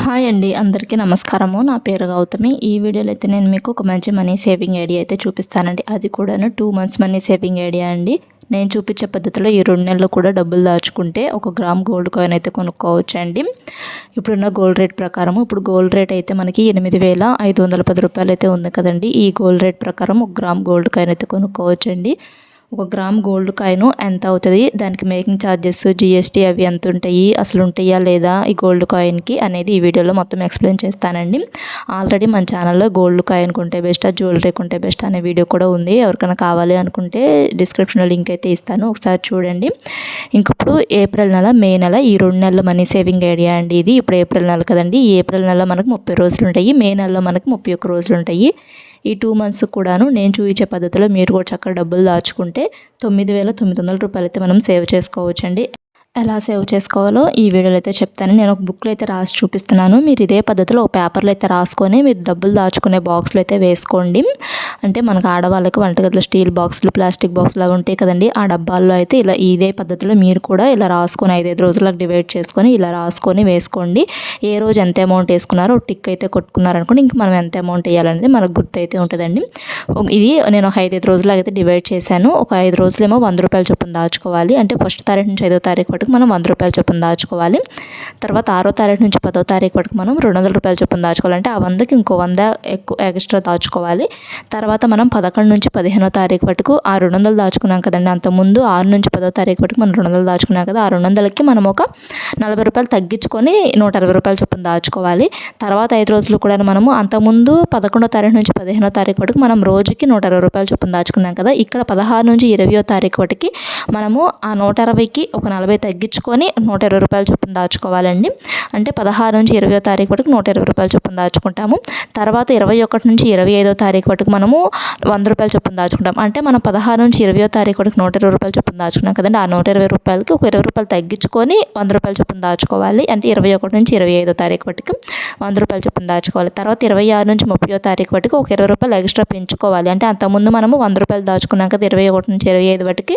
Hi అండి అందరికీ నమస్కారము. నా పేరు గౌతమి. ఈ వీడియోలో అయితే నేను మీకు ఒక మంచి మనీ సేవింగ్ ఐడియా అయితే చూపిస్తానండి. అది కూడాను two months money saving idea అండి. నేను చూపించే పద్ధతిలో ఈ రెండు నెలలు కూడా డబ్బులు దాచుకుంటే ఒక గ్రామ్ గోల్డ్ కాయిన్ అయితే కొనుక్కోవచ్చు అండి ఇప్పుడున్న గోల్డ్ రేట్ ప్రకారం ఇప్పుడు గోల్డ్ రేట్ అయితే మనకి ఎనిమిది వేల ఐదు వందల పది రూపాయలు అయితే ఉంది కదండి. ఈ గోల్డ్ రేట్ ప్రకారం ఒక గ్రామ్ గోల్డ్ కాయిన్ అయితే కొనుక్కోవచ్చు అండి ఒక గ్రామ్ గోల్డ్ కాయిన్ ఎంత అవుతుంది? దానికి మేకింగ్ ఛార్జెస్ జిఎస్టీ అవి ఎంత ఉంటాయి? అసలు ఉంటాయా లేదా? ఈ గోల్డ్ కాయిన్కి అనేది ఈ వీడియోలో మొత్తం ఎక్స్ప్లెయిన్ చేస్తానండి. ఆల్రెడీ మన ఛానల్లో గోల్డ్ కాయిన్ కొంటే బెస్ట్ జ్యువెలరీ కొంటే బెస్ట్ అనే వీడియో కూడా ఉంది. ఎవరికైనా కావాలి అనుకుంటే డిస్క్రిప్షన్లో లింక్ అయితే ఇస్తాను. ఒకసారి చూడండి. ఇంకప్పుడు ఏప్రిల్ నెల మే నెల ఈ రెండు నెలల మనీ సేవింగ్ ఐడియా అండి ఇది. ఇప్పుడు ఏప్రిల్ నెల కదండి. ఏప్రిల్ నెల మనకు ముప్పై రోజులు ఉంటాయి మే నెలలో మనకు ముప్పై ఒక్క రోజులు ఉంటాయి ఈ టూ మంత్స్ కూడాను నేను చూపించే పద్ధతిలో మీరు కూడా చక్కగా డబ్బులు దాచుకుంటే తొమ్మిది వేల తొమ్మిది వందల రూపాయలు అయితే మనం సేవ్ చేసుకోవచ్చండి. ఎలా సేవ్ చేసుకోవాలో ఈ వీడియోలో అయితే చెప్తాను. నేను ఒక బుక్లో అయితే రాసి చూపిస్తున్నాను. మీరు ఇదే పద్ధతిలో ఒక పేపర్లో అయితే రాసుకొని మీరు డబ్బులు దాచుకునే బాక్స్లో అయితే వేసుకోండి. అంటే మనకు ఆడవాళ్ళకి వంటగదిలో స్టీల్ బాక్సులు ప్లాస్టిక్ బాక్సులు అవి ఉంటాయి కదండి. ఆ డబ్బాల్లో అయితే ఇలా ఇదే పద్ధతిలో మీరు కూడా ఇలా రాసుకొని ఐదైదు రోజులకు డివైడ్ చేసుకొని ఇలా రాసుకొని వేసుకోండి. ఏ రోజు ఎంత అమౌంట్ వేసుకున్నారో టిక్ అయితే కొట్టుకున్నారనుకోండి ఇంక మనం ఎంత అమౌంట్ వేయాలనేది మనకు గుర్తు అయితే ఉంటుందండి ఇది నేను ఒక ఐదైదు రోజులకైతే అయితే డివైడ్ చేశాను. ఒక ఐదు రోజులేమో వంద రూపాయలు చొప్పున దాచుకోవాలి. అంటే ఫస్ట్ తారీఖు నుంచి ఐదో తారీఖు మనం వంద రూపాయల చొప్పున దాచుకోవాలి. తర్వాత ఆరో తారీఖు నుంచి పదో తారీఖు వరకు మనం రెండు వందల రూపాయల చొప్పున దాచుకోవాలంటే ఆ వందకి ఇంకో వంద ఎక్కువ ఎక్స్ట్రా దాచుకోవాలి. తర్వాత మనం పదకొండు నుంచి పదిహేనో తారీఖు వరకు ఆ రెండు వందలు దాచుకున్నాం కదండి. అంతకుముందు ఆరు నుంచి పదో తారీఖు వరకు మనం రెండు వందలు దాచుకున్నాం కదా ఆ రెండు వందలకి మనం ఒక నలభై రూపాయలు తగ్గించుకొని నూట అరవై రూపాయల చొప్పున దాచుకోవాలి. తర్వాత ఐదు రోజులు కూడా మనము అంతకుముందు పదకొండో తారీఖు నుంచి పదిహేనో తారీఖు వరకు మనం రోజుకి నూట అరవై రూపాయల చొప్పున దాచుకున్నాం కదా ఇక్కడ పదహారు నుంచి ఇరవయో తారీఖు వరకు మనము ఆ నూట అరవైకి ఒక నలభై తగ్గించుకొని నూట ఇరవై రూపాయలు చొప్పున దాచుకోవాలండి అంటే పదహారు నుంచి ఇరవయో తారీఖు వరకు నూట ఇరవై రూపాయల చొప్పున దాచుకుంటాము. తర్వాత ఇరవై ఒకటి నుంచి ఇరవై ఐదో తారీఖు వరకు మనము వంద రూపాయల చొప్పున దాచుకుంటాం అంటే మనం పదహారు నుంచి ఇరవయో తారీఖు వరకు నూట ఇరవై రూపాయల చొప్పున దాచుకున్నాం కదండి. ఆ నూట ఇరవై రూపాయలకి ఒక ఇరవై రూపాయలు తగ్గించుకొని వంద రూపాయల చొప్పున దాచుకోవాలి. అంటే ఇరవై ఒకటి నుంచి ఇరవై ఐదో తారీఖు వరకు వంద రూపాయల చొప్పున దాచుకోవాలి. తర్వాత ఇరవై ఆరు నుంచి ముప్పయో తారీఖు వరకు ఒక ఇరవై రూపాయలు ఎక్స్ట్రా పెంచుకోవాలి. అంటే అంతకుముందు మనము వంద రూపాయలు దాచుకున్నాం కదా ఇరవై ఒకటి నుంచి ఇరవై ఐదు వరకు.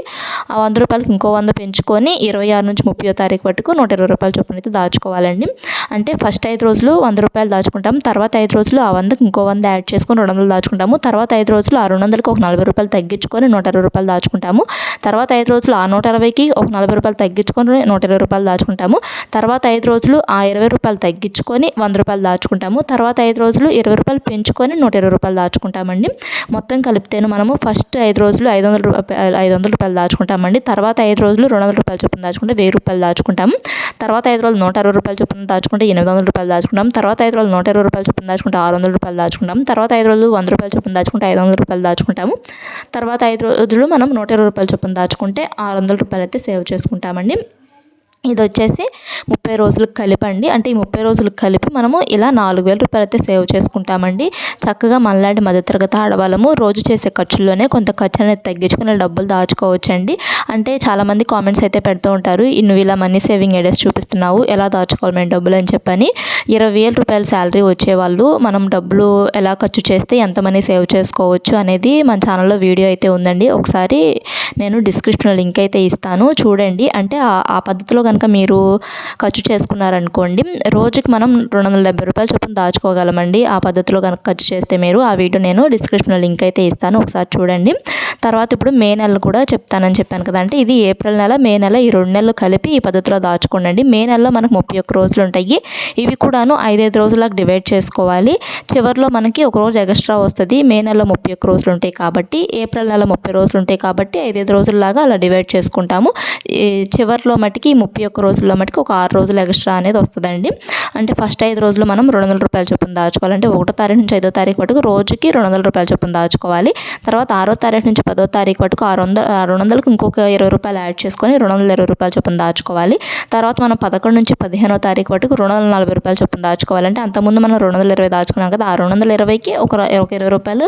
ఆ వంద రూపాయలకి ఇంకో వంద పెంచుకొని ఇరవై ఆరు నుంచి ముప్పయో తారీఖు వరకు నూట ఇరవై రూపాయల చొప్పున అయితే దాచుకోవాలండి. అంటే ఫస్ట్ ఐదు రోజులు వంద రూపాయలు దాచుకుంటాం. తర్వాత ఐదు రోజులు ఆ వందకి ఇంకో వంద యాడ్ చేసుకొని రెండు వందలు దాచుకుంటాము. తర్వాత ఐదు రోజులు ఆ రెండు వందలకి ఒక నలభై రూపాయలు తగ్గించుకొని నూట ఇరవై రూపాయలు దాచుకుంటాము. తర్వాత ఐదు రోజులు ఆ నూట అరవైకి ఒక నలభై రూపాయలు తగ్గించుకొని నూట ఇరవై రూపాయలు దాచుకుంటాము. తర్వాత ఐదు రోజులు ఆ ఇరవై రూపాయలు తగ్గించుకొని వంద రూపాయలు దాచుకుంటాము. తర్వాత ఐదు రోజులు ఇరవై రూపాయలు పెంచుకొని నూట ఇరవై రూపాయలు దాచుకుంటామండి. మొత్తం కలిపితేను మనము ఫస్ట్ ఐదు రోజులు ఐదు వందల రూపాయలు ఐదు వందల రూపాయలు దాచుకుంటామండి. తర్వాత ఐదు రోజులు రెండు వందల రూపాయలు చొప్పున దాచుకుంటే వెయ్యి రూపాయలు దాచుకుంటాము. తర్వాత ఐదు రోజులు నూట అరవై రూపాయలు చొప్పున దాచుకుంటే ఎనిమిది వందల రూపాయలు దాచుకుంటాం తర్వాత ఐదు రోజులు నూట ఇరవై రూపాయలు చొప్పున దాచుకుంటే ఆరు వందల రూపాయలు దాచుకుంటాం తర్వాత ఐదు రోజులు వంద రూపాయలు చొప్పున దాచుకుంటే ఐదు వందల రూపాయలు దాచుకుంటాము. తర్వాత ఐదు రోజులు మనం నూట ఇరవై రూపాయలు చొప్పున దాచుకుంటే ఆరు వందల రూపాయలు అయితే సేవ్ చేసుకుంటామండి. ఇది వచ్చేసి ముప్పై రోజులకు కలిపండి. అంటే ఈ ముప్పై రోజులకు కలిపి మనము ఇలా నాలుగు వేల రూపాయలు అయితే సేవ్ చేసుకుంటామండి. చక్కగా మనలాంటి మధ్యతరగతి ఆడవాళ్ళము రోజు చేసే ఖర్చుల్లోనే కొంత ఖర్చు అనేది తగ్గించుకుని డబ్బులు దాచుకోవచ్చండి. అంటే చాలామంది కామెంట్స్ అయితే పెడుతూ ఉంటారు నువ్వు ఇలా మనీ సేవింగ్ ఐడియాస్ చూపిస్తున్నావు ఎలా దాచుకోవాలి మేము డబ్బులు? అని చెప్పని. ఇరవై వేల రూపాయల శాలరీ వచ్చేవాళ్ళు మనం డబ్బులు ఎలా ఖర్చు చేస్తే ఎంత మనీ సేవ్ చేసుకోవచ్చు అనేది మన ఛానల్లో వీడియో అయితే ఉందండి. ఒకసారి నేను డిస్క్రిప్షన్లో లింక్ అయితే ఇస్తాను చూడండి. అంటే ఆ పద్ధతిలో కనుక మీరు ఖర్చు చేసుకున్నారనుకోండి రోజుకి మనం రెండు వందల డెబ్బై రూపాయలు చొప్పున దాచుకోగలమండి. ఆ పద్ధతిలో కనుక ఖర్చు చేస్తే మీరు ఆ వీడియో నేను డిస్క్రిప్షన్లో లింక్ అయితే ఇస్తాను. ఒకసారి చూడండి. తర్వాత ఇప్పుడు మే నెల కూడా చెప్తానని చెప్పాను కదా అంటే ఇది ఏప్రిల్ నెల మే నెల ఈ రెండు నెలలు కలిపి ఈ పద్ధతిలో దాచుకోండి మే నెలలో మనకు ముప్పై ఒక్క రోజులు ఉంటాయి. ఇవి కూడాను ఐదైదు రోజులకు డివైడ్ చేసుకోవాలి. చివరిలో మనకి ఒక రోజు ఎక్స్ట్రా వస్తుంది. మే నెలలో ముప్పై ఒక్క రోజులు ఉంటాయి కాబట్టి ఏప్రిల్ నెల ముప్పై రోజులు ఉంటాయి కాబట్టి ఐదైదు రోజుల్లాగా అలా డివైడ్ చేసుకుంటాము. చివరిలో మటుకి ముప్పై ఒక్క రోజుల్లో మటుకు ఒక ఆరు రోజులు ఎక్స్ట్రా అనేది వస్తుందండి. అంటే ఫస్ట్ ఐదు రోజులు మనం రెండు వందల రూపాయల చొప్పున దాచుకోవాలంటే ఒకటో తారీఖు నుంచి ఐదో తారీఖు వరకు రోజుకి రెండు వందల రూపాయల చొప్పున దాచుకోవాలి. తర్వాత ఆరో తారీఖు నుంచి పదో తారీఖు వరకు ఆరు వందల రెండు వందలకు ఇంకొక ఇరవై రూపాయలు యాడ్ చేసుకొని రెండు వందల ఇరవై రూపాయల చొప్పున దాచుకోవాలి. తర్వాత మనం పదకొండు నుంచి పదిహేనో తారీఖు వరకు రెండు వందల నలభై రూపాయల చొప్పున దాచుకోవాలంటే అంతకుముందు మనం రెండు వందల ఇరవై దాచుకున్నాం కదా ఆ రెండు వందల ఇరవైకి ఒక ఒక ఇరవై రూపాయలు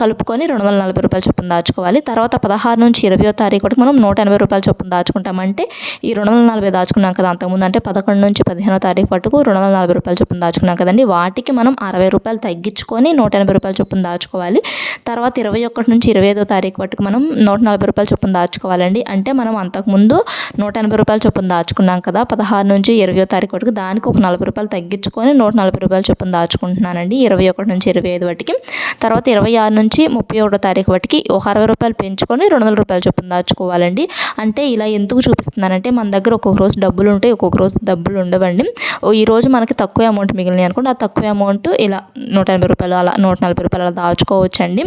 కలుపుకొని రెండు వందల నలభై రూపాయల చొప్పున దాచుకోవాలి. తర్వాత పదహారు నుంచి ఇరవయో తారీఖు వరకు మనం నూట ఎనభై రూపాయల చొప్పున దాచుకుంటామంటే ఈ రెండు వందల నలభై దాచుకున్నాం కదా. అంతకుముందు అంటే పదకొండు నుంచి పదిహేనో తారీఖు వరకు రెండు వందల నలభై రూపాయలు చొప్పున దాచుకున్నాం కదండి. వాటికి మనం అరవై రూపాయలు తగ్గించుకొని నూట ఎనభై రూపాయలు చొప్పున దాచుకోవాలి. తర్వాత ఇరవై ఒకటి నుంచి ఇరవై ఐదో తారీఖు వరకు మనం నూట నలభై రూపాయలు చొప్పున దాచుకోవాలండి. అంటే మనం అంతకుముందు నూట ఎనభై రూపాయలు చొప్పున దాచుకున్నాం కదా. పదహారు నుంచి ఇరవయో తారీఖు వరకు దానికి ఒక నలభై రూపాయలు తగ్గించుకొని నూట నలభై రూపాయలు చొప్పున దాచుకుంటున్నానండి ఇరవై ఒకటి నుంచి ఇరవై ఐదు వాటికి తర్వాత ఇరవై ఆరు నుంచి ముప్పై ఒకటో తారీఖు వాటికి ఒక అరవై రూపాయలు పెంచుకొని రెండు వందల రూపాయలు చొప్పున దాచుకోవాలండి. అంటే ఇలా ఎందుకు చూపిస్తున్నానంటే మన దగ్గర ఒక్కొక్క రోజు డబ్బులు ఉంటాయి ఒక్కొక్క రోజు డబ్బులు ఉండవండి. ఓ మనకి తక్కువ అమౌంట్ మిగిలినాయి అనుకోండి ఆ తక్కువ అమౌంట్ ఇలా నూట ఎనభై రూపాయలు అలా నూట నలభై రూపాయలు అలా దాచుకోవచ్చండి.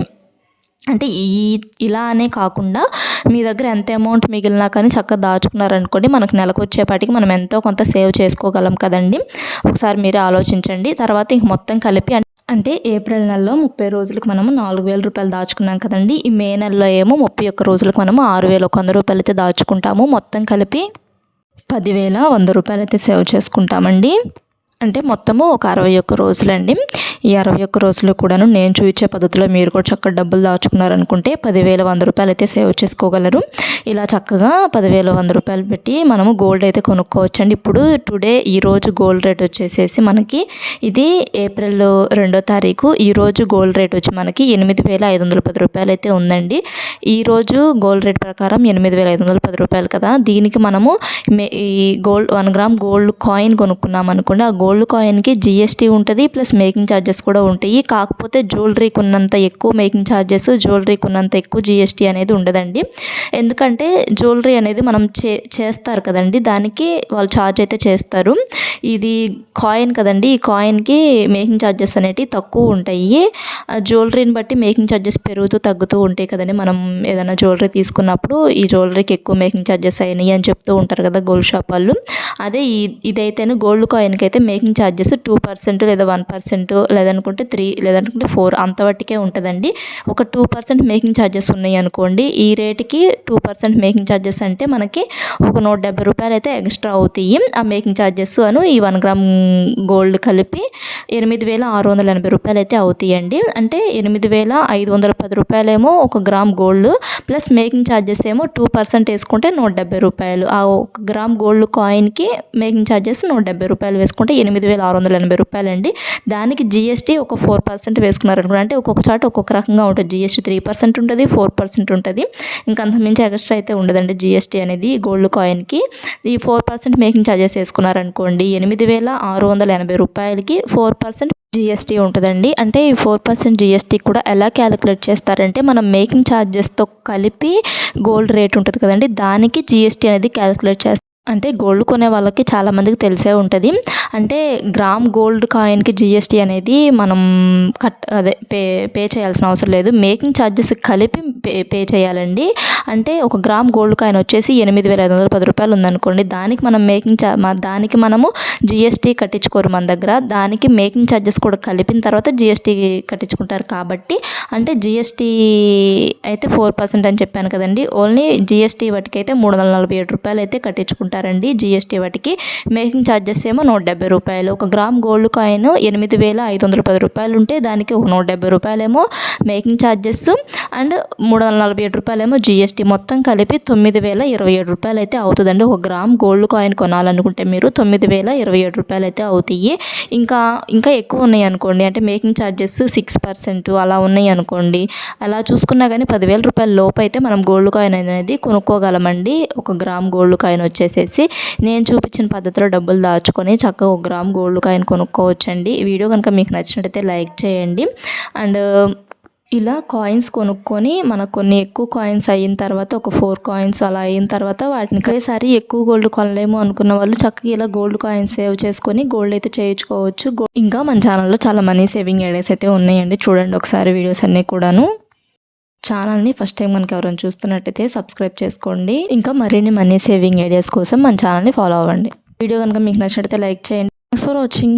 అంటే ఈ ఇలా అనే కాకుండా మీ దగ్గర ఎంత అమౌంట్ మిగిలినా కానీ చక్కగా దాచుకున్నారనుకోండి మనకు నెలకు వచ్చేపాటికి మనం ఎంతో కొంత సేవ్ చేసుకోగలం కదండి. ఒకసారి మీరు ఆలోచించండి. తర్వాత ఇంక మొత్తం కలిపి అంటే ఏప్రిల్ నెలలో ముప్పై రోజులకు మనము నాలుగు వేల రూపాయలు దాచుకున్నాం కదండి. ఈ మే నెలలో ఏమో ముప్పై ఒక్క రోజులకు మనము ఆరు వేల ఒక వంద రూపాయలు అయితే దాచుకుంటాము. మొత్తం కలిపి పదివేల వంద రూపాయలు అయితే సేవ్ చేసుకుంటామండి. అంటే మొత్తము ఒక అరవై ఒక్క రోజులండి. ఈ అరవై ఒక్క రోజులు కూడాను నేను చూపించే పద్ధతిలో మీరు కూడా చక్కగా డబ్బులు దాచుకున్నారనుకుంటే పదివేల వంద రూపాయలు అయితే సేవ్ చేసుకోగలరు. ఇలా చక్కగా పదివేల వంద రూపాయలు పెట్టి మనము గోల్డ్ అయితే కొనుక్కోవచ్చండి. ఇప్పుడు టుడే ఈరోజు గోల్డ్ రేట్ వచ్చేసేసి మనకి ఇది ఏప్రిల్ రెండో తారీఖు ఈరోజు గోల్డ్ రేట్ వచ్చి మనకి ఎనిమిది వేల ఐదు వందల పది రూపాయలు అయితే ఉందండి. ఈరోజు గోల్డ్ రేట్ ప్రకారం ఎనిమిది వేల ఐదు వందల పది రూపాయలు కదా. దీనికి మనము మే- ఈ gold one gram gold coin కొనుక్కున్నాం అనుకోండి ఆ గోల్డ్ కాయిన్కి జిఎస్టీ ఉంటుంది ప్లస్ మేకింగ్ ఛార్జెస్ కూడా ఉంటాయి. కాకపోతే జ్యువెలరీకి ఉన్నంత ఎక్కువ మేకింగ్ ఛార్జెస్ జ్యువెలరీకి ఉన్నంత ఎక్కువ జిఎస్టీ అనేది ఉండదండి. ఎందుకంటే జ్యువెలరీ అనేది మనం చే చేస్తారు కదండి. దానికి వాళ్ళు ఛార్జ్ అయితే చేస్తారు. ఇది కాయిన్ కదండి. ఈ కాయిన్కి మేకింగ్ ఛార్జెస్ అనేటివి తక్కువ ఉంటాయి. ఆ జ్యువెలరీని బట్టి మేకింగ్ ఛార్జెస్ పెరుగుతూ తగ్గుతూ ఉంటాయి కదండి. మనం ఏదైనా జ్యువెలరీ తీసుకున్నప్పుడు ఈ జ్యువెలరీకి ఎక్కువ మేకింగ్ ఛార్జెస్ అయినాయి అని చెప్తూ ఉంటారు కదా గోల్డ్ షాప్ వాళ్ళు. అదే ఇదైతేనే గోల్డ్ కాయిన్కి అయితే మేకింగ్ ఛార్జెస్ టూ పర్సెంట్ లేదా వన్ పర్సెంట్ లేదనుకుంటే త్రీ లేదనుకుంటే ఫోర్ అంతవట్టికే ఉంటుందండి. ఒక టూ పర్సెంట్ మేకింగ్ ఛార్జెస్ ఉన్నాయి అనుకోండి. ఈ రేటుకి టూ పర్సెంట్ మేకింగ్ ఛార్జెస్ అంటే మనకి ఒక నూట డెబ్బై రూపాయలు అయితే ఎక్స్ట్రా అవుతాయి. ఆ మేకింగ్ ఛార్జెస్ అను ఈ వన్ గ్రామ్ గోల్డ్ కలిపి ఎనిమిది వేల ఆరు వందల ఎనభై రూపాయలు అయితే అవుతాయండి. అంటే ఎనిమిది వేల ఐదు వందల పది రూపాయలేమో ఒక gram gold plus making charges ఏమో టూ పర్సెంట్ వేసుకుంటే నూట డెబ్బై రూపాయలు. ఆ ఒక గ్రామ్ గోల్డ్ కాయిన్కి మేకింగ్ ఛార్జెస్ నూట డెబ్బై రూపాయలు వేసుకుంటే ఎనిమిది వేల ఆరు వందల ఎనభై రూపాయలు అండి దానికి జిఎస్టీ ఒక ఫోర్ పర్సెంట్ వేసుకున్నారనుకోండి అంటే ఒక్కొక్క చాట ఒక్కొక్క రకంగా ఉంటుంది. జిఎస్టీ త్రీ పర్సెంట్ ఉంటుంది ఫోర్ పర్సెంట్ ఉంటుంది. ఇంకా ఎక్స్ట్రా అయితే ఉండదండి జిఎస్టీ అనేది గోల్డ్ కాయిన్కి ఈ ఫోర్ పర్సెంట్ మేకింగ్ ఛార్జెస్ వేసుకున్నారనుకోండి ఎనిమిది వేల ఆరు వందల ఎనభై రూపాయలకి ఫోర్ పర్సెంట్ జిఎస్టీ ఉంటుందండి. అంటే ఈ ఫోర్ పర్సెంట్ జిఎస్టీ కూడా ఎలా క్యాలిక్యులేట్ చేస్తారంటే మనం మేకింగ్ ఛార్జెస్తో కలిపి గోల్డ్ రేట్ ఉంటుంది కదండి దానికి జిఎస్టీ అనేది క్యాలిక్యులేట్ చేస్తారు అంటే గోల్డ్ కొనే వాళ్ళకి చాలామందికి తెలిసే ఉంటుంది. అంటే గ్రామ్ గోల్డ్ కాయిన్కి జిఎస్టీ అనేది మనం కట్ అదే పే పే చేయాల్సిన అవసరం లేదు. మేకింగ్ ఛార్జెస్ కలిపి పే పే చేయాలండి. అంటే ఒక గ్రామ్ గోల్డ్ కాయిన్ వచ్చేసి ఎనిమిది వేల ఐదు వందల పది రూపాయలు ఉందనుకోండి. దానికి మనం మేకింగ్ చా దానికి మనము జిఎస్టీ కట్టించుకోరు మన దగ్గర. దానికి మేకింగ్ ఛార్జెస్ కూడా కలిపిన తర్వాత జిఎస్టీ కట్టించుకుంటారు కాబట్టి. అంటే జిఎస్టీ అయితే ఫోర్ పర్సెంట్ అని చెప్పాను కదండి. ఓన్లీ జిఎస్టీ వాటికి అయితే మూడు వందల నలభై ఏడు రూపాయలు అయితే ఉంటారండి జిఎస్టీ వాటికి. మేకింగ్ ఛార్జెస్ ఏమో నూట డెబ్బై రూపాయలు. ఒక గ్రామ్ గోల్డ్ కాయిన్ ఎనిమిది వేల ఐదు వందల పది రూపాయలు ఉంటే దానికి ఒక నూట డెబ్బై రూపాయలేమో మేకింగ్ ఛార్జెస్ అండ్ మూడు వందల నలభై ఏడు రూపాయలేమో జిఎస్టీ మొత్తం కలిపి తొమ్మిది వేల ఇరవై ఏడు రూపాయలు అయితే అవుతుందండి. ఒక గ్రామ్ గోల్డ్ కాయిన్ కొనాలనుకుంటే మీరు తొమ్మిది వేల ఇరవై ఏడు రూపాయలు అయితే అవుతాయి. ఇంకా ఇంకా ఎక్కువ ఉన్నాయి అనుకోండి. అంటే మేకింగ్ ఛార్జెస్ సిక్స్ పర్సెంట్ అలా ఉన్నాయి అనుకోండి. అలా చూసుకున్నా కానీ పదివేల రూపాయల లోపు అయితే మనం గోల్డ్ కాయిన్ అనేది కొనుక్కోగలమండి. ఒక గ్రామ్ గోల్డ్ కాయిన్ వచ్చేసి వచ్చేసేసి నేను చూపించిన పద్ధతిలో డబ్బులు దాచుకొని చక్కగా ఒక గ్రామ్ గోల్డ్ కాయిన్ కొనుక్కోవచ్చండి. ఈ వీడియో కనుక మీకు నచ్చినట్టయితే లైక్ చేయండి. అండ్ ఇలా కాయిన్స్ కొనుక్కొని మనకు కొన్ని ఎక్కువ కాయిన్స్ అయిన తర్వాత ఒక ఫోర్ కాయిన్స్ అలా అయిన తర్వాత వాటిని ఒకేసారి ఎక్కువ గోల్డ్ కొనలేము అనుకున్న వాళ్ళు చక్కగా ఇలా గోల్డ్ కాయిన్స్ సేవ్ చేసుకొని గోల్డ్ అయితే చేయించుకోవచ్చు. ఇంకా మన ఛానల్లో చాలా మనీ సేవింగ్ ఐడియాస్ అయితే ఉన్నాయండి. చూడండి ఒకసారి వీడియోస్ అన్నీ కూడాను. ఛానల్ని ఫస్ట్ టైం కనుక ఎవరైనా చూస్తున్నట్టయితే సబ్స్క్రైబ్ చేసుకోండి. ఇంకా మరిన్ని మనీ సేవింగ్ ఐడియాస్ కోసం మన ఛానల్ని ఫాలో అవ్వండి. వీడియో కనుక మీకు నచ్చినట్టయితే లైక్ చేయండి. Thanks for watching